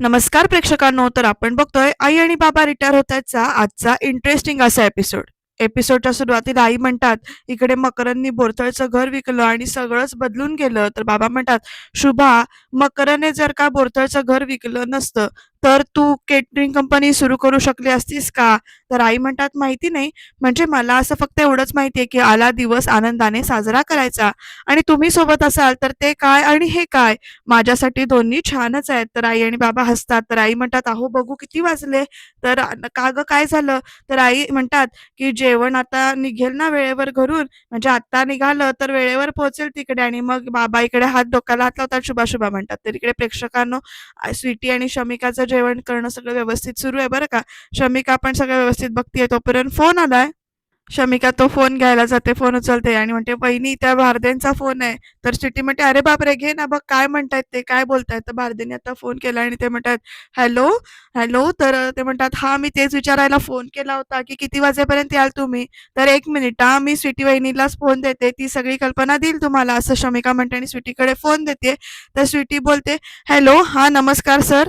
नमस्कार प्रेक्षकांनो तर आपण बघतोय आई आणि बाबा रिटायर होतायचा आजचा इंटरेस्टिंग असा एपिसोड एपिसोडच्या सुरुवातीला आई म्हणतात इकडे मकरांनी बोरथळचं घर विकलं आणि सगळंच बदलून गेलं. तर बाबा म्हणतात शुभा मकराने जर का बोरथळचं घर विकलं नसतं तर तू केटरिंग कंपनी सुरू करू शकली असतीस का? तर आई म्हणतात माहिती नाही. म्हणजे मला असं फक्त एवढंच माहिती आहे की आला दिवस आनंदाने साजरा करायचा. आणि तुम्ही सोबत असाल तर ते काय आणि हे काय? माझ्यासाठी दोन्ही छानच आहेत. तर आई आणि बाबा हसतात. तर आई म्हणतात अहो बघू किती वाजले. तर का ग काय झालं? तर आई म्हणतात की जेवण आता निघेल ना वेळेवर घरून. म्हणजे आता निघालं तर वेळेवर पोहोचेल तिकडे. आणि मग बाबा इकडे हात डोक्याला हात लावतात शुभा शुभा म्हणतात. तर इकडे प्रेक्षकांनो स्वीटी आणि शमिकाचं जेवण करणं सगळं व्यवस्थित सुरू आहे बरं का? शमिका पण सगळं व्यवस्थित बघतीये तोपर्यंत फोन आलाय. शमिका तो फोन घ्यायला जाते फोन उचलते आणि म्हणते वहिनी त्या भारदेंचा फोन आहे. तर स्वीटी म्हणते अरे बापरे घे ना बघ काय म्हणतायत ते काय बोलतायत? तर भारदेने आता फोन केला आणि ते म्हणतात हॅलो हॅलो. तर ते म्हणतात हा मी तेच विचारायला फोन केला होता की किती वाजेपर्यंत याल तुम्ही? तर एक मिनिट हा मी स्वीटी वहिनीलाच फोन देते ती सगळी कल्पना देईल तुम्हाला असं शमिका म्हणते आणि स्वीटीकडे फोन देते. तर स्वीटी बोलते हॅलो हा नमस्कार सर.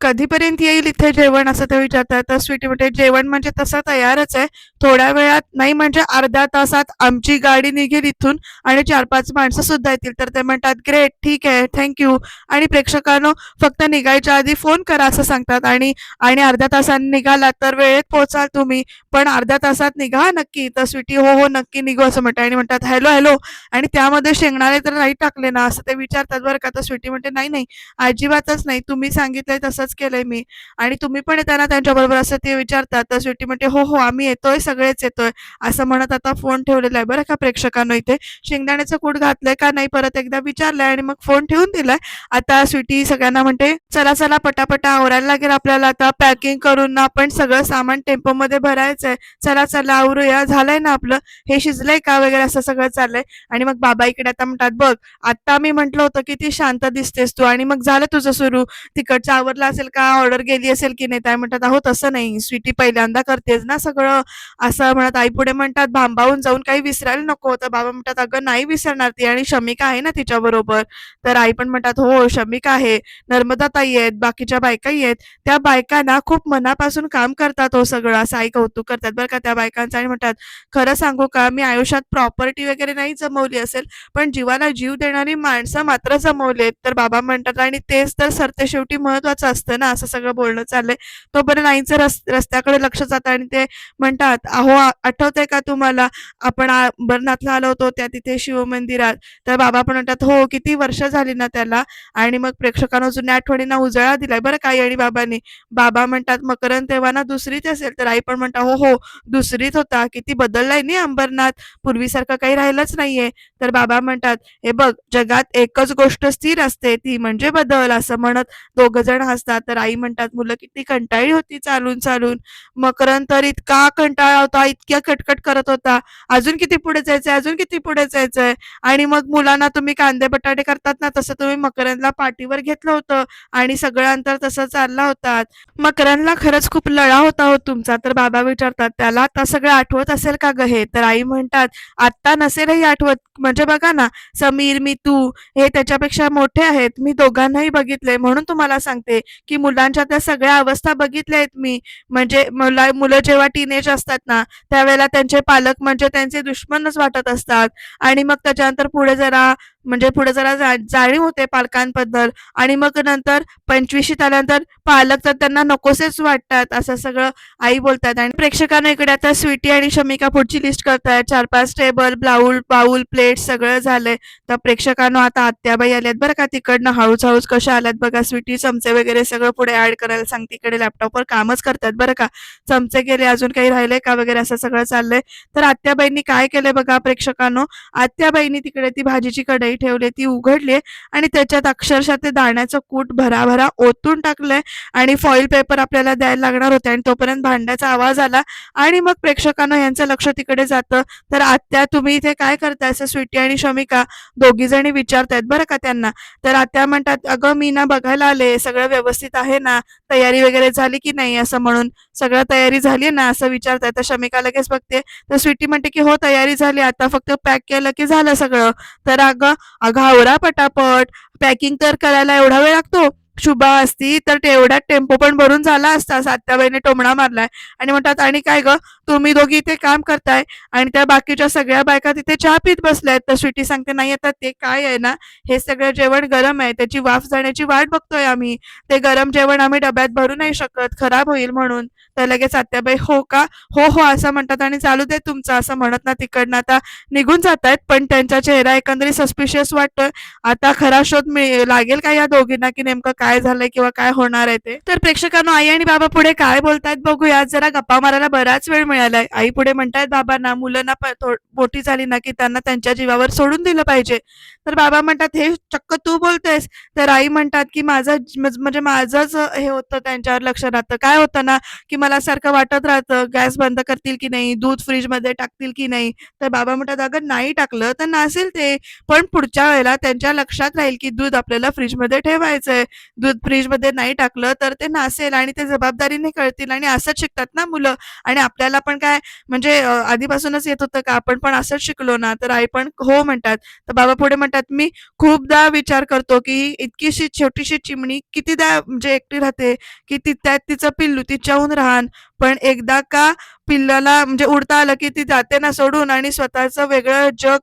कधीपर्यंत येईल इथे जेवण असं ते विचारतात. तर स्वीटी म्हणते जेवण म्हणजे तसं तयारच आहे. थोड्या वेळात नाही म्हणजे अर्ध्या तासात आमची गाडी निघेल इथून आणि चार पाच माणसं सुद्धा येतील. तर ते म्हणतात ग्रेट ठीक आहे थँक्यू आणि प्रेक्षकांनो फक्त निघायच्या आधी फोन करा असं सांगतात. आणि आणि अर्ध्या तासाने निघालात तर वेळेत पोहोचाल तुम्ही. पण अर्ध्या तासात निघा नक्की. तर स्वीटी हो हो नक्की निघू असं म्हणतात. आणि म्हणतात हॅलो हॅलो. आणि त्यामध्ये शेंगणारे तर नाही टाकले ना असं ते विचारतात बरं का. तर स्वीटी म्हणते नाही नाही अजिबातच नाही. तुम्ही सांगितलंय असंच केलंय मी. आणि तुम्ही पण येताना त्यांच्याबरोबर असं ते विचारतात तर स्वीटी म्हणते हो हो आम्ही येतोय सगळेच येतोय. असं म्हणत आता फोन ठेवलेला आहे बरं का प्रेक्षकांना इथे. शेंगदाण्याचं कूट घातलंय का नाही परत एकदा विचारलंय आणि मग फोन ठेवून दिलाय. आता स्वीटी सगळ्यांना म्हणते चला चला पटापटा आवरायला लागेल आपल्याला आता. पॅकिंग करून ना आपण सगळं सामान टेम्पो मध्ये भरायचंय. चला चला आवरूया. झालंय ना आपलं? हे शिजलंय का वगैरे असं सगळं चाललंय. आणि मग बाबा इकडे आता म्हणतात बघ आता मी म्हंटल होतं की ती शांत दिसतेस तू आणि मग झालं तुझं सुरू. तिकडचं आवरला असेल का ऑर्डर गेली असेल की नाही त्या म्हणतात अहो तसं नाही. स्वीटी पहिल्यांदा करतेच ना सगळं. असं म्हणत आई पुढे म्हणतात भांबावून जाऊन काही विसरायला नको. तर बाबा म्हणतात अगं नाही विसरणार ती आणि शमिका आहे ना तिच्या बरोबर. तर आई पण म्हणतात हो शमिका आहे. नर्मदा ताई आहेत बाकीच्या बायकाही आहेत. त्या बायकांना खूप मनापासून काम करतात हो सगळं. असं आई कौतुक करतात. बरं का त्या बायकांचं आणि म्हणतात खरं सांगू का मी आयुष्यात प्रॉपर्टी वगैरे नाही जमवली असेल पण जीवाला जीव देणारी माणसं मात्र जमवलेत तर बाबा म्हणतात आणि तेच तर सरते शेवटी महत्वाचं असतं. ना असं सगळं बोलणं चाललंय. तोपर्यंत आईचं रस रस्त्याकडे लक्ष जातं आणि ते म्हणतात अहो आठवतंय का तुम्हाला? आपण अंबरनाथला आलो होतो त्या तिथे शिवमंदिरात. तर बाबा पण म्हणतात हो किती वर्ष झाली ना त्याला. आणि मग प्रेक्षकांना जुन्या आठवणींना उजाळा दिलाय. बरं काही आणि बाबांनी. बाबा म्हणतात मकरंद तेव्हा ना दुसरीच असेल. तर आई पण म्हणतात हो हो दुसरीच होता. किती बदललाय नाही अंबरनाथ. पूर्वीसारखं काही राहिलंच नाहीये. तर बाबा म्हणतात हे बघ जगात एकच गोष्ट स्थिर असते. ती म्हणजे बदल. असं म्हणत दोघ जण हसतात. तर आई म्हणतात मुलं किती कंटाळी होती चालून चालून. मकरंद तर इतका कंटाळा होता इतक्या कटकट करत होता. अजून किती पुढे जायचंय? अजून किती पुढे जायचंय? आणि मग मुलांना तुम्ही कांदे बटाटे करतात ना तसं तुम्ही मकरंदला पाठीवर घेतलं होतं आणि सगळं अंतर तसं चालला होता. मकरंदला खरंच खूप लळा होता हो तुमचा तर बाबा विचारतात त्याला आता सगळं आठवत असेल का ग हे? तर आई म्हणतात आत्ता नसेलही आठवत. म्हणजे बघा ना समीर मी तू हे त्याच्यापेक्षा मोठे आहेत. मी दोघांनाही बघितले म्हणून तुम्हाला सांगते की मुलांच्या त्या सगळ्या अवस्था बघितल्या आहेत मी. म्हणजे मुला मुलं जेव्हा टीनेज असतात ना त्यावेळेला त्यांचे पालक म्हणजे त्यांचे दुश्मनच वाटत असतात. आणि मग त्याच्यानंतर पुढे जरा म्हणजे पुढे जरा जा- जाणीव होते पालकांबद्दल. आणि मग नंतर पंचवीशीत आल्यानंतर पालक तर त्यांना नकोसेच वाटतात असं सगळं आई बोलतात. आणि प्रेक्षकांना इकडे आता स्वीटी आणि शमिका पुढची लिस्ट करतायत. चार पाच टेबल ब्लाऊल बाऊल प्लेट सगळं झालंय. तर प्रेक्षकांना आता आत्याबाई आल्यात बरं का तिकडनं. हळूच हळूच कशा आल्यात बघा स्वीटी चमचे वगैरे सगळं पुढे ऍड करायला सांगते. इकडे लॅपटॉपवर कामच करतात बरं का. चमचे गेले अजून काही राहिले का वगैरे असं सगळं चाललंय. तर आत्याबाईंनी काय केलंय बघा प्रेक्षकांनो? आत्याबाईंनी तिकडे ती भाजीची कढई ठेवली ती उघडली आणि त्याच्यात अक्षरशः ते दाण्याचं कूट भराभरा ओतून टाकलंय आणि फॉईल पेपर आपल्याला द्यायला लागणार होते आणि तोपर्यंत भांड्याचा आवाज आला आणि मग प्रेक्षकांना यांचं लक्ष तिकडे जातं. तर आत्या तुम्ही इथे काय करताय असं स्वीटी आणि शमिका दोघी जणी विचारतायत बरं का त्यांना? तर आत्या म्हणतात अगं मी ना बघायला आले सगळं व्यवस्थित आहे ना? तयारी वगैरे झाली की नाही? असं म्हणून सगळं तयारी झाली ना? असं विचारताय तर शमिका लगेच बघते. तर स्वीटी म्हणते की हो तयारी झाली. आता फक्त पॅक केलं की झालं सगळं. तर अगं अगं आवरा पटापट. पॅकिंग तर करायला एवढा वेळ लागतो. शुभा असती तर तेवढ्यात टेम्पो पण भरून झाला असता. सात्याबाईने टोमणा मारलाय. आणि म्हणतात आणि काय ग? तुम्ही दोघी इथे काम करताय आणि त्या बाकीच्या सगळ्या बायका तिथे चहा पीत बसल्यात. तर स्वीटी सांगते नाही आता ते काय आहे ना? हे सगळं जेवण गरम आहे. त्याची वाफ जाण्याची वाट बघतोय आम्ही. ते गरम जेवण आम्ही डब्यात भरू नाही शकत. खराब होईल म्हणून. तर लगेच आत्याबाई हो का? हो हो असं म्हणतात. आणि चालू दे तुमचं असं म्हणत ना तिकडनं. आता निघून जात आहेत पण त्यांचा चेहरा एकंदरीत सस्पिशियस वाटतोय. आता खरा शोध मिळ- लागेल का या दोघींना? की नेमकं काय काय झालंय किंवा काय होणार आहे ते. तर प्रेक्षकांनो आई आणि बाबा पुढे काय बोलतायत बघूया जरा गप्पा मारायला बराच वेळ मिळालाय. आई पुढे म्हणतायत बाबांना मुलांना मोठी झाली ना की त्यांना त्यांच्या जीवावर सोडून दिलं पाहिजे. तर बाबा म्हणतात हे चक्क तू बोलतेस तर आई म्हणतात की माझं म्हणजे माझंच हे होतं त्यांच्यावर लक्ष राहतं. काय होतं ना की मला सारखं वाटत राहतं गॅस बंद करतील की नाही दूध फ्रीजमध्ये टाकतील की नाही. तर बाबा म्हणतात अगं नाही टाकलं तर नसेल ते. पण पुढच्या वेळेला त्यांच्या लक्षात राहील की दूध आपल्याला फ्रीजमध्ये ठेवायचंय. दूध फ्रीजमध्ये नाही टाकलं तर ते नासेल आणि ते जबाबदारीने कळतील आणि असंच शिकतात ना मुलं. आणि आपल्याला पण काय म्हणजे आधीपासूनच येत होतं का आपण पण असंच शिकलो ना. तर आई पण हो म्हणतात. तर बाबा पुढे म्हणतात मी खूपदा विचार करतो की इतकीशी छोटीशी चिमणी कितीदा म्हणजे एकटी राहते की ती त्यात तिचं पिल्लू तिच्याहून राहण पण एकदा का पिल्लाला म्हणजे उडता आलं की ती जाते ना सोडून आणि स्वतःचं वेगळं जग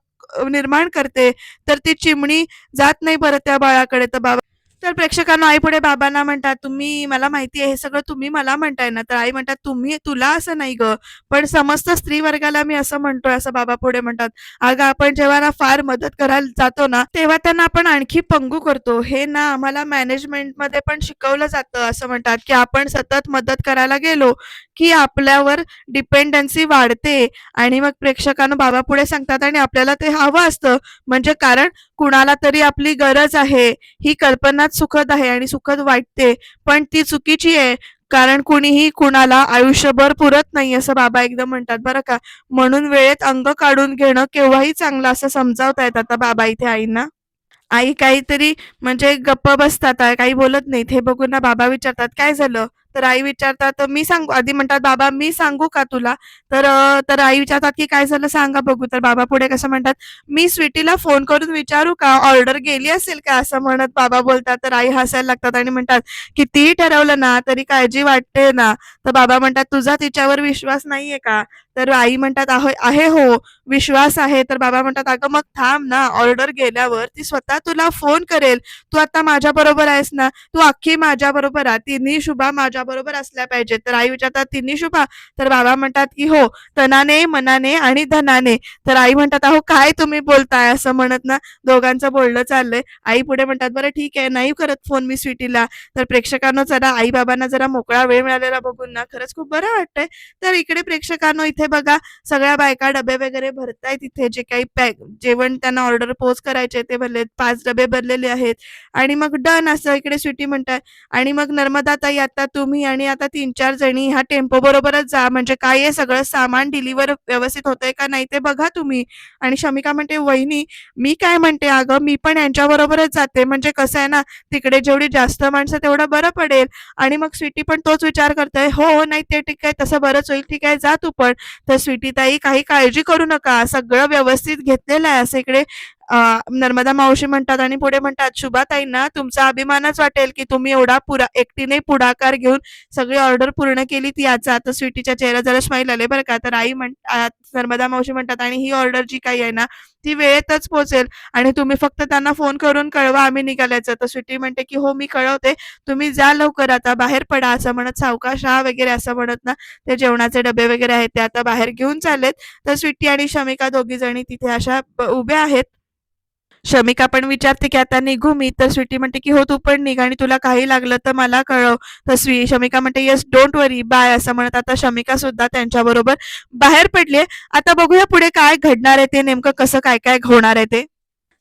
निर्माण करते तर ती चिमणी जात नाही बरं त्या बाळाकडे. तर बाबा तर प्रेक्षकांना आई पुढे बाबांना म्हणतात तुम्ही मला माहिती आहे हे सगळं तुम्ही मला म्हणताय ना. तर आई म्हणतात तुम्ही तुला असं नाही ग पण समस्त स्त्री वर्गाला मी असं म्हणतोय असं बाबा पुढे म्हणतात. अगं आपण जेव्हा ना फार मदत करायला जातो ना तेव्हा त्यांना आपण आणखी पंगू करतो. हे ना आम्हाला मॅनेजमेंटमध्ये पण शिकवलं जातं असं म्हणतात. की आपण सतत मदत करायला गेलो की आपल्यावर डिपेंडन्सी वाढते. आणि मग प्रेक्षकांना बाबा पुढे सांगतात आणि आपल्याला ते हवं असतं. म्हणजे कारण कुणाला तरी आपली गरज आहे. ही कल्पना कल्पनाच सुखद आहे आणि सुखद वाटते पण ती चुकीची आहे. कारण कुणीही कुणाला आयुष्यभर पुरत नाही असं बाबा एकदम म्हणतात बरं का. म्हणून वेळेत अंग काढून घेणं केव्हाही चांगलं असं समजावतायत आता बाबा इथे आईंना. आई काहीतरी म्हणजे गप्प बसतात काही बोलत नाहीत. हे बघून ना बाबा विचारतात काय झालं? तर आई विचारतात मी सांगू आधी म्हणतात बाबा मी सांगू का तुला? तर तर आई विचारतात की काय झालं? सांगा बघू. तर बाबा पुढे कसं म्हणतात मी स्वीटीला फोन करून विचारू का? ऑर्डर गेली असेल का? असं म्हणत बाबा बोलतात. तर आई हसायला लागतात आणि म्हणतात कितीही ठरवलं ना तरी काळजी वाटते ना. तर बाबा म्हणतात तुझा तिच्यावर विश्वास नाहीये का? तर आई म्हणतात "आहे आहे हो विश्वास आहे. तर बाबा म्हणतात अगं मग थांब ना ऑर्डर गेल्यावर ती स्वतः तुला फोन करेल. तू आता माझ्या बरोबर आहेस ना? तू अख्खी माझ्या बरोबर आहे तिन्ही शुभा माझ्या बरोबर असल्या पाहिजेत. तर आई विचारतात तिन्ही शुभा? तर बाबा म्हणतात की हो तनाने मनाने आणि धनाने. तर आई म्हणतात अहो काय तुम्ही बोलताय? असं म्हणत ना दोघांचं बोलणं चाललंय. आई पुढे म्हणतात बरं ठीक आहे नाही करत फोन मी स्वीटीला. तर प्रेक्षकांना जरा आई बाबांना जरा मोकळा वेळ मिळालेला बघून ना खरंच खूप बरं वाटतंय. तर इकडे प्रेक्षकांनो इथे बघा सगळ्या बायका डबे वगैरे भरतायत इथे जे काही पॅक जेवण त्यांना ऑर्डर पोच करायचे ते भरलेत पाच डबे भरलेले आहेत. आणि मग डन असं इकडे स्वीटी म्हणतात आणि मग नर्मदा ताई आता तुम्ही आणि आता तीन चार जणी ह्या टेम्पो बरोबरच जा. म्हणजे काय आहे? सगळं सामान डिलिव्हर व्यवस्थित होतंय का नाही ते बघा तुम्ही. आणि शमिका म्हणते वहिनी मी काय म्हणते? अगं मी पण यांच्या बरोबरच जाते. म्हणजे कसं आहे ना तिकडे जेवढी जास्त माणसं तेवढं बरं पडेल. आणि मग स्वीटी पण तोच विचार करतोय हो, हो नाही ते ठीक आहे तसं बरंच होईल. ठीक आहे जा तू पण. तर स्वीटी ताई काही काळजी करू नका. सगळं व्यवस्थित घेतलेलं आहे असं इकडे. नर्मदा मावशी म्हणतात आणि पुढे म्हणतात शुभाताईंना तुमचा अभिमानच वाटेल की तुम्ही एवढा पुरा एकटीने पुढाकार घेऊन सगळी ऑर्डर पूर्ण केली ती याचा आता स्वीटीच्या चेहरा जरा स्माईल आले बरं का. तर आई म्हण नर्मदा मावशी म्हणतात आणि ही ऑर्डर जी काही आहे ना ती वेळेतच पोहोचेल आणि तुम्ही फक्त त्यांना फोन करून कळवा आम्ही निघाल्याचं. तर स्वीटी म्हणते की हो मी कळवते. तुम्ही जा लवकर आता बाहेर पडा असं म्हणत सावकाश राहा वगैरे असं म्हणत ना ते जेवणाचे डबे वगैरे आहेत ते आता बाहेर घेऊन चाललेत. तर स्वीटी आणि शमिका दोघी जणी तिथे अशा उभ्या आहेत. शमिका पण विचारते की आता निघू मी तर स्वीटी म्हणते की हो तू पण निघ आणि तुला काही लागलं तर मला कळव. तर स्वी शमिका म्हणते येस डोंट वरी बाय असं म्हणत आता शमिका सुद्धा त्यांच्याबरोबर बाहेर पडलीये. आता बघूया पुढे काय घडणार आहे ते नेमकं कसं काय काय होणार आहे ते.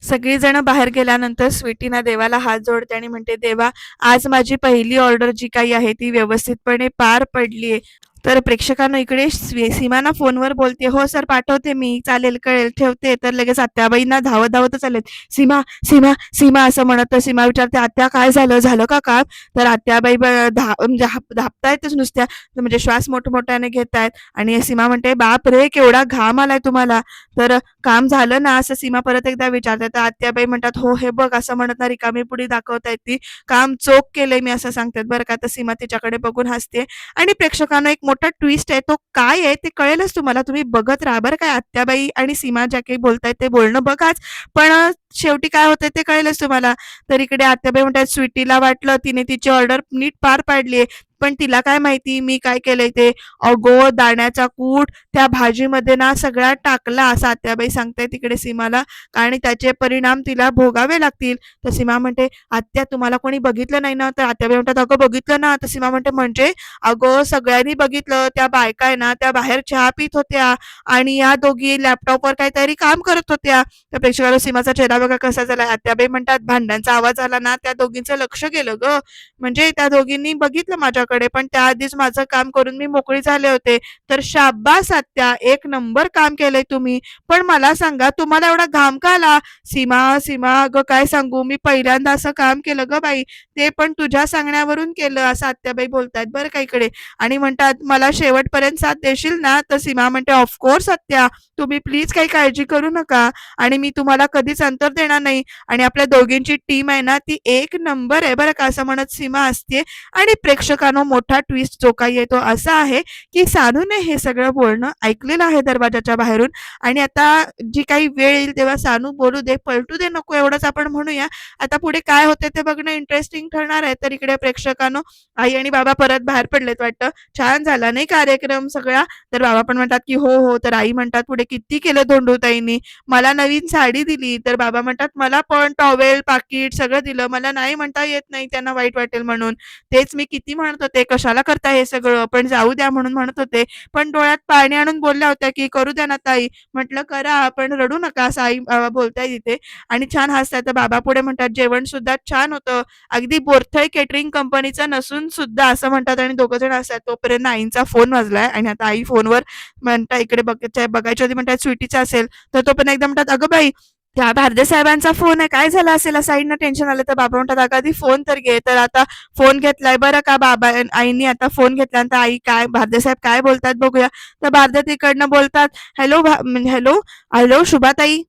सगळीजण बाहेर गेल्यानंतर स्वीटीना देवाला हात जोडते आणि म्हणते देवा आज माझी पहिली ऑर्डर जी काही आहे ती व्यवस्थितपणे पार पडलीये. तर प्रेक्षकांना इकडे सीमाना फोनवर बोलते. हो सर पाठवते मी. चालेल कळेल ठेवते. तर लगेच आत्याबाईंना धावत धावतच आलेत सीमा सीमा सीमा असं म्हणत तर सीमा विचारते आत्या काय झालं? झालं का काम? तर आत्याबाई धा म्हणजे धापतायतच नुसत्या. म्हणजे श्वास मोठमोठ्याने घेत आहेत आणि सीमा म्हणते बाप रे केवढा घाम आलाय तुम्हाला. तर काम झालं ना? असं सीमा परत एकदा विचारते. तर आत्याबाई म्हणतात हो हे बघ असं म्हणत ना रिकामी पुढे दाखवतायत ती. काम चोख केलंय मी असं सांगतात. बरं का? तर सीमा तिच्याकडे बघून हसते. आणि प्रेक्षकांना एक मोठा ट्विस्ट आहे. तो काय आहे ते कळेलच तुम्हाला. तुम्ही बघत राहा बरं काय आत्याबाई आणि सीमा ज्या काही बोलतायत ते बोलणं बघाच. पण शेवटी काय होतंय ते कळेलच तुम्हाला. तर इकडे आत्याबाई म्हणतात स्वीटीला वाटलं तिने तिची ऑर्डर नीट पार पाडली पण तिला काय माहिती? मी काय केलंय ते? अगो दाण्याचा कूट त्या भाजीमध्ये ना सगळा टाकला असं आत्याबाई सांगते तिकडे सीमाला. आणि त्याचे परिणाम तिला भोगावे लागतील. तर सीमा म्हणते आत्या तुम्हाला कोणी बघितलं नाही ना? तर आत्याबाई म्हणतात अगं बघितलं ना. तर सीमा म्हणते म्हणजे? अगं सगळ्यांनी बघितलं. त्या बायका आहे ना त्या बाहेर चहा पित होत्या. आणि या दोघी लॅपटॉपवर काहीतरी काम करत होत्या. त्या प्रेक्षकाला सीमाचा चेहरा बघा कसा झाला आत्याबाई म्हणतात भांड्यांचा आवाज आला ना. त्या दोघींचं लक्ष गेलं ग. म्हणजे त्या दोघींनी बघितलं माझ्याकडे पण त्याआधीच माझं काम करून मी मोकळी झाले होते. तर शाब्बास आत्या एक नंबर काम केलंय तुम्ही. पण मला सांगा तुम्हाला एवढा घाम का आला? सीमा सीमा अगं काय सांगू? मी पहिल्यांदा असं काम केलं ग बाई. ते पण तुझ्या सांगण्यावरून केलं असं आत्याबाई बोलतायत बरं का इकडे. आणि म्हणतात मला शेवटपर्यंत साथ देशील ना? तर सीमा म्हणते ऑफकोर्स आत्या. तुम्ही प्लीज काही काळजी करू नका. आणि मी तुम्हाला कधीच अंतर देणार नाही. आणि आपल्या दोघींची टीम आहे ना ती एक नंबर आहे बरं का असं म्हणत सीमा असते आणि प्रेक्षकांना मोठा ट्विस्ट जो काही येतो असा आहे की सानूने हे सगळं बोलणं ऐकलेलं आहे दरवाजाच्या बाहेरून. आणि आता जी काही वेळ येईल तेव्हा सानू बोलू दे पलटू दे नको एवढंच आपण म्हणूया. आता पुढे काय होते ते बघणं इंटरेस्टिंग ठरणार आहे. तर इकडे प्रेक्षकांनो आई आणि बाबा परत बाहेर पडलेत वाटतं. छान झाला नाही कार्यक्रम सगळा? तर बाबा पण म्हणतात की हो हो. तर आई म्हणतात पुढे किती केलं धोंडूताईंनी? मला नवीन साडी दिली. तर बाबा म्हणतात मला पण टॉवेल पाकिट सगळं दिलं. मला नाही म्हणता येत नाही त्यांना वाईट वाटेल म्हणून. तेच मी किती म्हणतो होते कशाला करता हे सगळं? पण जाऊ द्या म्हणून म्हणत होते. पण डोळ्यात पाणी आणून बोलल्या होत्या की करू द्या ना ताई. म्हटलं करा पण रडू नका असं आई बाबा बोलताय तिथे. आणि छान हसताय. तर बाबा पुढे म्हणतात जेवण सुद्धा छान होतं. अगदी बोरथळ केटरिंग कंपनीचं नसून सुद्धा असं म्हणतात आणि दोघं जण असतात तोपर्यंत आईंचा फोन वाजलाय आणि आता आई फोनवर म्हणता इकडे बघायच्या बघायच्या आधी म्हणतात स्वीटीचा असेल. तर तो पण एकदा म्हणतात अगं बाई त्या भारदे साहेबांचा फोन आहे. काय झालं असेल? साईडनं टेन्शन आलं तर बाबा म्हणतात अगं आधी फोन तर घे. तर आता फोन घेतलाय. बरं का बाबा आईनी आता फोन घेतल्यानंतर आई काय भारदे साहेब काय बोलतात बघूया. तर भारदे तिकडनं बोलतात हॅलो हॅलो हॅलो शुभाताई.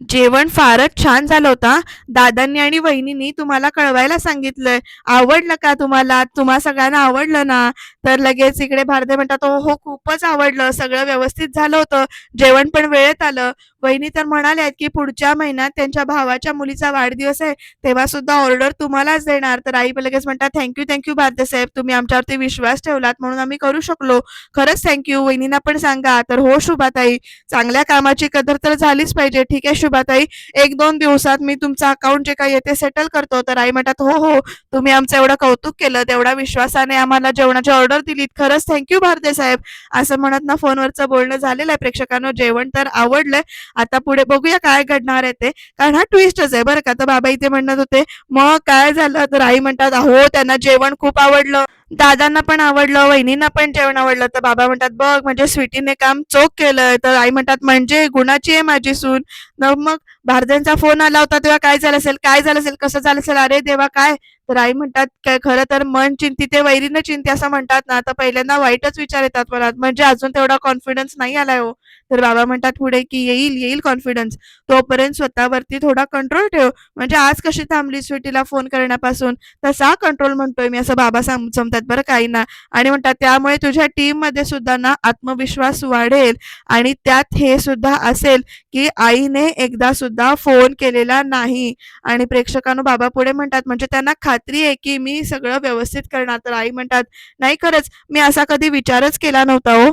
जेवण फारच छान झालं होतं दादांनी आणि वहिनींनी तुम्हाला कळवायला सांगितलंय. आवडलं का तुम्हाला? तुम्हा सगळ्यांना आवडलं ना? तर लगेच इकडे भारदे म्हणतात हो, हो खूपच आवडलं. सगळं व्यवस्थित झालं होतं. जेवण पण वेळेत आलं. वहिनी तर म्हणाल्या की पुढच्या महिन्यात त्यांच्या भावाच्या मुलीचा वाढदिवस आहे तेव्हा सुद्धा ऑर्डर तुम्हालाच देणार. तर आई पण लगेच म्हणतात थँक्यू थँक्यू भारदे साहेब. तुम्ही आमच्यावरती विश्वास ठेवलात म्हणून आम्ही करू शकलो. खरंच थँक्यू वहिनींना पण सांगा. तर हो शुभाताई चांगल्या कामाची कदर तर झालीच पाहिजे. ठीक आहे शुभाताई एक दोन दिवसात मी तुमचं अकाउंट जे काही येते सेटल करतो. तर आई म्हणतात हो हो. तुम्ही आमचं एवढं कौतुक केलं. तेवढ्या विश्वासाने आम्हाला जेवणाची ऑर्डर दिलीत. खरंच थँक्यू भारदे साहेब. असं म्हणत ना फोनवरचं बोलणं झालेलं आहे. प्रेक्षकांना जेवण तर आवडलंय. आता पुढे बघूया काय घडणार आहे ते. कारण हा ट्विस्टच आहे बरं का. तर बाबा इथे म्हणत होते मग काय झालं? तर आई म्हणतात हो त्यांना जेवण खूप आवडलं. दादांना पण आवडलं वहिनींना पण जेवण आवडलं. तर बाबा म्हणतात बघ म्हणजे स्वीटीने काम चोख केलंय. तर आई म्हणतात म्हणजे गुणाची आहे माझी सून. मग भारद्यांचा फोन आला होता तेव्हा काय झालं असेल? काय झालं असेल? कसं झालं असेल? अरे देवा काय? तर आई म्हणतात काय खरं तर मन चिंती ते वैरीनं चिंती असं म्हणतात ना. तर पहिल्यांदा वाईटच विचार येतात मनात. म्हणजे अजून तेवढा कॉन्फिडन्स नाही आलाय हो. तर बाबा म्हणतात पुढे की येईल येईल कॉन्फिडन्स तोपर्यंत स्वतःवरती थोडा कंट्रोल ठेव. म्हणजे आज कशी थांबली स्वीटीला फोन करण्यापासून? तसा कंट्रोल म्हणतोय मी असं बाबा समजतात बरं काही ना आणि म्हणतात त्यामुळे तुझ्या टीममध्ये सुद्धा ना आत्मविश्वास वाढेल आणि त्यात हे सुद्धा असेल की आईने एकदा सुद्धा फोन केलेला नाही. आणि प्रेक्षकांनो बाबा पुढे म्हणतात म्हणजे त्यांना खात्री आहे की मी सगळं व्यवस्थित करणार. तर आई म्हणतात नाही खरंच मी असा कधी विचारच केला नव्हता हो.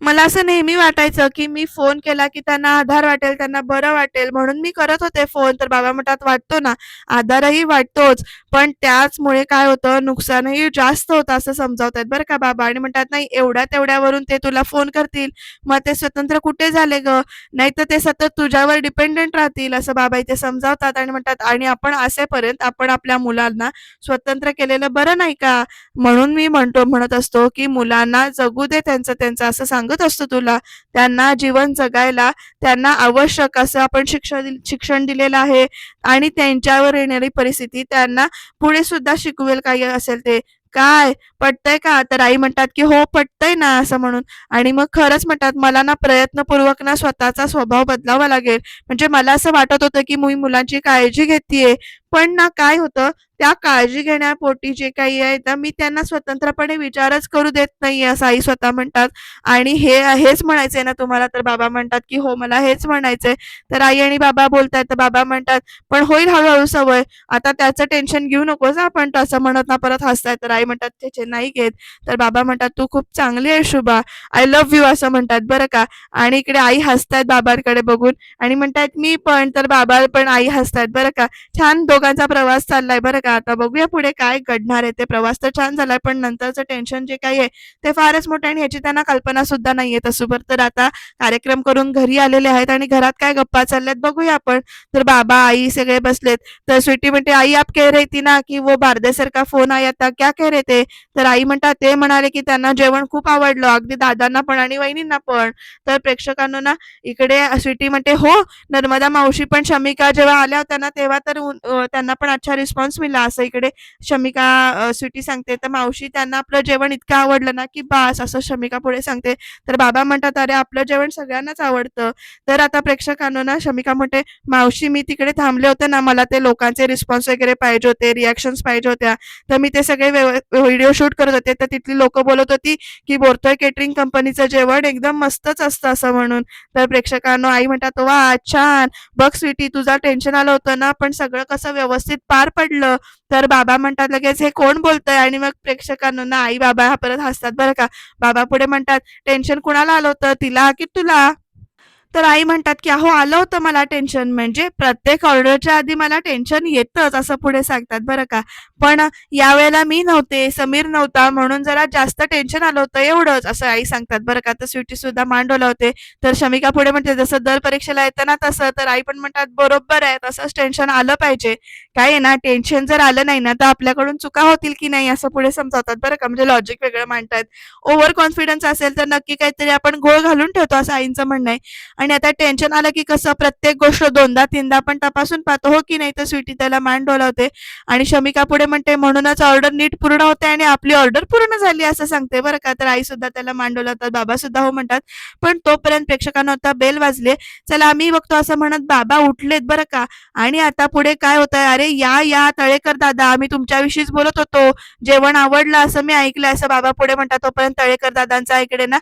मला असं नेहमी वाटायचं, की मी फोन केला, की त्यांना आधार वाटेल, त्यांना बरं वाटेल म्हणून मी करत होते फोन. तर बाबा म्हणतात, "वाटतो ना." आधारही वाटतोच, पण त्याचमुळे काय होतं, नुकसानही जास्त होतं असं समजावतायत बरं का बाबा आणि म्हणतात, "नाही एवढ्या-तेवढ्यावरून ते तुला फोन करतील, मग ते स्वतंत्र कुठे झाले गं? नाहीतर ते सतत तुझ्यावर डिपेंडंट राहतील." असं बाबा इथे समजावतात आणि म्हणतात आणि आपण असेपर्यंत आपण आपल्या मुलांना स्वतंत्र केलेलं बरं नाही का? म्हणून मी म्हणतो म्हणत असतो, की मुलांना जगू दे त्यांचं त्यांचं असं सांग सांगत असतो तुला. त्यांना जीवन जगायला त्यांना आवश्यक असं आपण शिक्षण शिक्षण दिलेलं आहे आणि त्यांच्यावर येणारी परिस्थिती त्यांना पुढे सुद्धा शिकवेल काही असेल ते. "काय पटतंय का?" तर आई म्हणतात, की "हो पटतंय ना." असं म्हणून आणि मग खरंच म्हणतात, "मला ना प्रयत्नपूर्वक ना स्वतःचा स्वभाव बदलावा लागेल." म्हणजे मला असं वाटत होतं, की मी मुलांची काळजी घेतेय पण ना काय होतं, त्या काळजी घेण्यापोटी जे काही आहे ना, मी त्यांना स्वतंत्रपणे विचारच करू देत नाहीये, असं आई स्वतः म्हणतात. आणि हे हेच म्हणायचंय ना तुम्हाला? तर बाबा म्हणतात, की "हो, मला हेच म्हणायचंय." तर आई आणि बाबा बोलतायत, तर बाबा म्हणतात, "पण होईल हळूहळू सवय. आता त्याचं टेन्शन घेऊ नकोस आपण पण तसं म्हणत ना परत हसताय तर आई म्हणतात, त्याचे नाही घेत." तर बाबा म्हणतात, "तू खूप चांगली आहे शुभा. I love you." असं म्हणतात बरं का. आणि इकडे आई हसतायत बाबांकडे बघून आणि म्हणतायत, "मी पण." तर बाबा पण आई हसतायत बरं का. छान दोघांचा प्रवास चाललाय बरं का. आता बघूया पुढे काय घडणार आहे ते. प्रवास तर छान झालाय, पण नंतरचं टेन्शन जे काही आहे ते फारच मोठं आणि ह्याची त्यांना कल्पना सुद्धा नाहीये तसोबर. तर आता कार्यक्रम करून घरी आलेले आहेत आणि घरात काय गप्पा चालल्यात बघूया आपण. तर बाबा, आई सगळे बसलेत. तर स्वीटी म्हणते, "आई आप कह रही थी ना, की वो बारदे सर का फोन आया था, क्या कह रहे थे?" तर आई म्हणतात, "ते म्हणाले, की त्यांना जेवण खूप आवडलं, अगदी दादांना पण आणि वहिनींना पण." तर प्रेक्षकांनो ना इकडे स्वीटी म्हणते, "हो, नर्मदा मावशी पण शमिका जेव्हा आल्या होत्या ना, तेव्हा तर त्यांना पण अच्छा रिस्पॉन्स मिळाला." असं इकडे शमिका स्वीटी सांगते. तर मावशी त्यांना आपलं जेवण इतकं आवडलं ना, की बास असं शमिका पुढे सांगते. तर बाबा म्हणतात, "अरे आपलं जेवण सगळ्यांनाच आवडतं." तर आता प्रेक्षकांनो ना शमिका म्हणते, "मावशी मी तिकडे थांबले होते ना, मला ते लोकांचे रिस्पॉन्स वगैरे पाहिजे होते, रिॲक्शन्स पाहिजे होत्या. तर मी ते सगळे व्हिडिओ शूट करत होते. तर तिथली लोक बोलत होती, की बोरतोय केटरिंग कंपनीचं जेवण एकदम मस्तच असतं असं म्हणून." तर प्रेक्षकांनो आई म्हणतात, वा छान. बघ स्वीटी तुझं टेन्शन आलं होतं ना, पण सगळं कसं व्यवस्थित पार पडलं." तर बाबा म्हणतात लगेच, "हे कोण बोलतंय?" आणि मग प्रेक्षकांनो ना आई-बाबा परत हसतात बरं का. बाबा पुढे म्हणतात, "टेन्शन कुणाला आलं होतं, तिला की तुला?" तर आई म्हणतात, की "अहो आलं होतं मला टेन्शन, म्हणजे प्रत्येक ऑर्डरच्या आधी मला टेन्शन येतंच." असं पुढे सांगतात बरं का. "पण यावेळेला मी नव्हते, समीर नव्हता म्हणून जरा जास्त टेन्शन आलं होतं एवढंच." असं आई सांगतात बरं का. तर स्वीटी सुद्धा मांडवला होते तर शमिका पुढे म्हणते, "जसं दर परीक्षेला येताना तसं." तर आई पण म्हणतात, "बरोबर आहे, तसंच टेन्शन आलं पाहिजे. काय आहे ना, टेन्शन जर आलं नाही ना, तर आपल्याकडून चुका होतील की नाही असं पुढे समजावतात बरं का. म्हणजे लॉजिक वेगळं मांडतात ओव्हर कॉन्फिडन्स असेल तर नक्की काहीतरी आपण घोळ घालून ठेवतो असं आईंचं म्हणणं आहे. आणि आता टेन्शन आलं की कसं प्रत्येक गोष्ट दोनदा तीनदा आपण तपासून पाहतो हो की नाही? तर स्वीटी त्याला मान डोलावते. आणि शमिका पुढे म्हणते म्हणूनच ऑर्डर नीट पूर्ण होते आणि आपली ऑर्डर पूर्ण झाली असं सांगते बरं का. तर आई सुद्धा त्याला मान डोलावतात बाबा सुद्धा हो म्हणतात. पण तोपर्यंत प्रेक्षकांना आता बेल वाजले. चला आम्ही बघतो असं म्हणत बाबा उठलेत बरं का. आणि आता पुढे काय होत आहे अरे या या तळेकर दादा. आम्ही तुमच्याविषयीच बोलत होतो. जेवण आवडलं असं मी ऐकलं असं बाबा पुढे म्हणतात. तोपर्यंत तळेकर दादांचा इकडे ना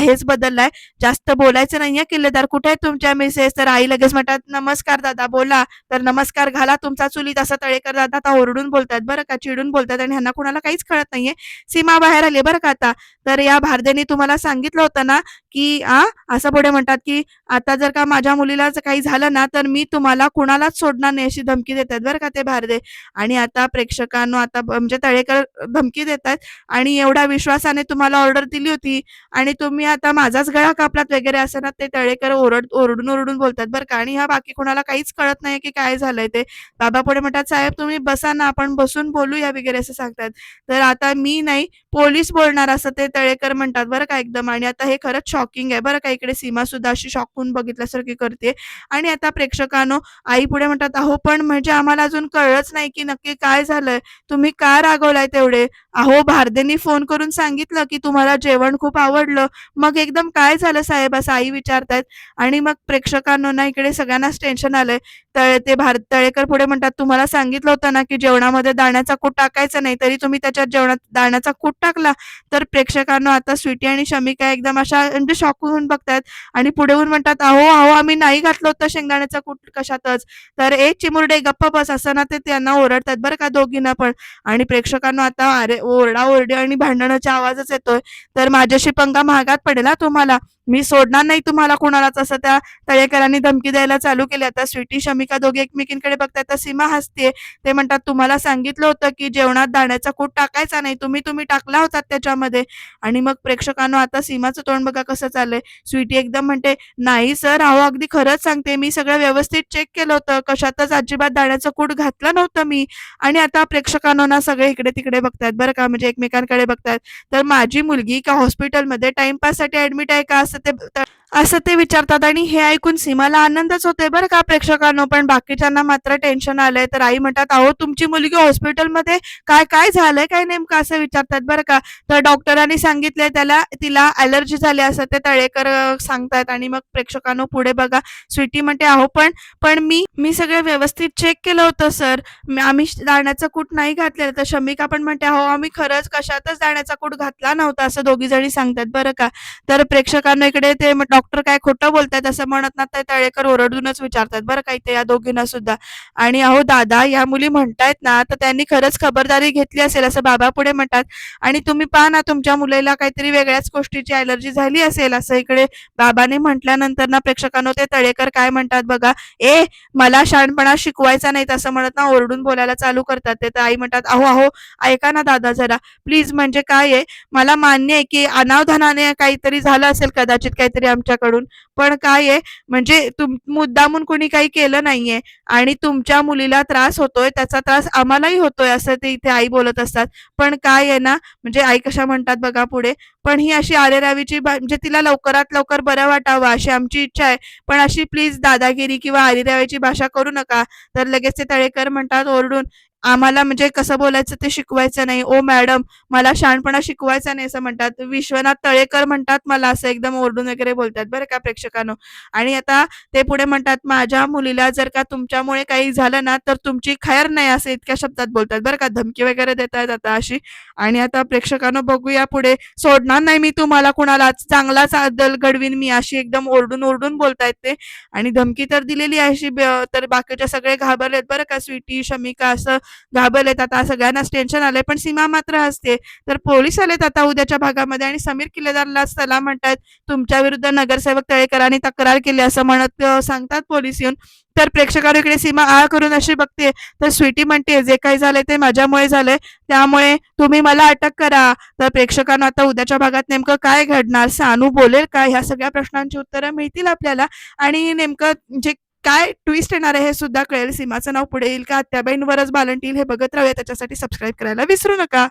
हेच बदललाय. जास्त बोलायचं नाही. नाहीये किल्लेदार कुठे आहे तुमच्या मिसेस तर आई लगेच म्हणतात नमस्कार दादा बोला. तर नमस्कार घाला तुमचा चुलीत असा तळेकर दादा आता ओरडून बोलतात बरं का चिडून बोलतात आणि ह्यांना कुणाला काहीच कळत नाहीये. सीमा बाहेर आली बरं का आता? तर या भारदेनी तुम्हाला सांगितलं होतं ना की आ असं पुढे म्हणतात की आता जर का माझ्या मुलीला काही झालं ना तर मी तुम्हाला कुणालाच सोडणार नाही अशी धमकी देतात बरं का ते भारदे. आणि आता प्रेक्षकांनो आता म्हणजे तळेकर धमकी देतात आणि एवढ्या विश्वासाने तुम्हाला ऑर्डर दिली होती आणि तुम्ही आता माझाच गळा कापलात वगैरे असं ना ते तळेकर ओरड ओरडून ओरडून बोलतात. बरं का? आणि ह्या बाकी कोणाला काहीच कळत नाही की काय झालंय ते. बाबा पुढे म्हणतात साहेब तुम्ही बसा ना आपण बसून बोलूया वगैरे असं सांगतात. तर आता मी नाही पोलीस बोलणार असं ते तळेकर म्हणतात बरं का एकदम. आणि आता हे खरंच शॉकिंग आहे. बरं का इकडे सीमा सुद्धा अशी शॉक होऊन बघितल्यासारखी करते. आणि आता प्रेक्षकांनो आई पुढे म्हणतात अहो पण म्हणजे आम्हाला अजून कळलंच नाही की नक्की काय झालंय. तुम्ही का रागवलाय तेवढे? अहो भारदेनी फोन करून सांगितलं की तुम्हाला जेवण खूप आवडलं. मग एकदम काय झालं साहेब? असं आई विचारतायत. आणि मग प्रेक्षकांना ना इकडे सगळ्यांनाच टेन्शन आलंय. तळे ते भारत तळेकर पुढे म्हणतात तुम्हाला सांगितलं होतं ना की जेवणामध्ये दाण्याचा कूट टाकायचा नाही तरी तुम्ही त्याच्यात जेवणात दाण्याचा कूट टाकला. तर प्रेक्षकांना आता स्वीटी आणि शमिका एकदम अशा म्हणजे शॉक होऊन बघतायत आणि पुढे होऊन म्हणतात अहो अहो आम्ही नाही घातलं होतं शेंगदाण्याचा कूट कशातच. तर ए चिमुरडे गप्प बस असं ना ते त्यांना ओरडतात बरं का दोघींना पण. आणि प्रेक्षकांना आता अरे ओरडा ओरडी आणि भांडणाच्या आवाजच येतोय. तर माझ्याशी पंगा महागात पडेल हा तुम्हाला. मी सोडणार नाही तुम्हाला कोणालाच असं त्या तळेकरांनी धमकी द्यायला चालू केली आता स्वीटी शमिका दोघे एकमेकींकडे बघतात तर सीमा हसते ते म्हणतात तुम्हाला सांगितलं होतं की जेवणात दाण्याचा कूट टाकायचा नाही. तुम्ही तुम्ही टाकला होता त्याच्यामध्ये. आणि मग प्रेक्षकांना आता सीमाचं तोंड बघा कसं चाललंय. स्वीटी एकदम म्हणते नाही सर अहो अगदी खरंच सांगते. मी सगळं व्यवस्थित चेक केलं होतं. कशातच अजिबात दाण्याचं कूट घातलं नव्हतं मी. आणि आता प्रेक्षकांना ना सगळे इकडे तिकडे बघतात बरं का म्हणजे एकमेकांकडे बघतात तर माझी मुलगी का हॉस्पिटलमध्ये टाइमपाससाठी ऍडमिट आहे का? असं ते त- असं ते विचारतात. आणि हे ऐकून सीमाला आनंदच होते बरं का प्रेक्षकांनो. पण बाकीच्यांना मात्र टेन्शन आलंय. तर आई म्हणतात अहो तुमची मुलगी हॉस्पिटलमध्ये काय काय झालंय? काय नेमकं? असं विचारतात बरं का. तर डॉक्टरांनी सांगितलंय त्याला तिला अलर्जी झाली असं ते तळेकर सांगतात. सांगतायत आणि मग प्रेक्षकांनो पुढे बघा. स्वीटी म्हणते अहो पण पण मी मी सगळं व्यवस्थित चेक केलं होतं सर आम्ही श- कूट नाही घातलेलं. तर शमिका पण म्हणते अहो आम्ही खरंच कशातच दाण्याचा कूट घातला नव्हता असं दोघी जणी सांगतात बरं का. तर प्रेक्षकांना इकडे ते डॉक्टर काय खोटं बोलतायत असं म्हणत ना ते तळेकर ओरडूनच विचारतात बरं का ते या दोघींना सुद्धा. आणि अहो दादा या मुली म्हणतायत ना तर त्यांनी खरंच खबरदारी घेतली असेल असं बाबा पुढे म्हणतात. आणि तुम्ही पहा ना तुमच्या मुलीला काहीतरी वेगळ्याच गोष्टीची अलर्जी झाली असेल असं इकडे बाबाने म्हटल्यानंतर ना प्रेक्षकांनो ते तळेकर काय म्हणतात बघा ए मला शहाणपणा शिकवायचा नाही असं म्हणत ना ओरडून बोलायला चालू करतात. ते तर आई म्हणतात अहो अहो ऐका ना दादा जरा. प्लीज म्हणजे काय आहे? मला मान्य आहे की अनावधानाने काहीतरी झालं असेल कदाचित काहीतरी आमच्या तुमच्याकडून. पण काय आहे म्हणजे तुम मुद्दामून कोणी काही केलं नाहीये आणि तुमच्या मुलीला त्रास होतोय त्याचा त्रास आम्हालाही होतोय असं ते इथे आई बोलत असतात. पण काय आहे ना म्हणजे आई कशा म्हणतात बघा पुढे पण ही अशी आरेरावीची म्हणजे तिला लवकरात लवकर बरं वाटावं अशी आमची इच्छा आहे. पण अशी प्लीज दादागिरी किंवा आरेरावीची भाषा करू नका. तर लगेच ते तळेकर म्हणतात ओरडून आम्हाला म्हणजे कसं बोलायचं ते शिकवायचं नाही. ओ मॅडम मला शहाणपणा शिकवायचा नाही असं म्हणतात. विश्वनाथ तळेकर म्हणतात मला असं एकदम ओरडून वगैरे बोलतात बरं का प्रेक्षकांनो. आणि आता ते पुढे म्हणतात माझ्या मुलीला जर का तुमच्यामुळे काही झालं ना तर तुमची खैर नाही असं इतक्या शब्दात बोलतात बरं का. धमकी वगैरे देतायत आता अशी. आणि आता प्रेक्षकांनो बघूया पुढे. सोडणार नाही मी तुम्हाला कुणाला. चांगलाच दल घडवीन मी अशी एकदम ओरडून ओरडून बोलतायत ते. आणि धमकी तर दिलेली आहे अशी तर बाकीचे सगळे घाबरलेत बरं का. स्वीटी शमिका असं घाबरलेत आता सगळ्यांनाच टेन्शन आलंय. पण सीमा मात्र असते तर पोलीस आलेत आता उद्याच्या भागामध्ये आणि समीर किल्लेदारला सला म्हणतात तुमच्या विरुद्ध नगरसेवक तळेकरांनी तक्रार केली असं म्हणत सांगतात पोलीस येऊन. तर प्रेक्षकांकडे सीमा आ करून अशी बघते. तर स्वीटी म्हणते जे काही झालंय ते माझ्यामुळे झालंय. त्यामुळे तुम्ही मला अटक करा. तर प्रेक्षकांना आता उद्याच्या भागात नेमकं काय घडणार? सानू बोलेल काय ह्या सगळ्या प्रश्नांची उत्तरं मिळतील आपल्याला. आणि नेमकं जे काय ट्विस्ट येणार आहे हे सुद्धा कळेल. सीमाचं नाव पुढे येईल का? आत्याबाईंवरच बालंटील हे बघत राहूया. त्याच्यासाठी सबस्क्राईब करायला विसरू नका.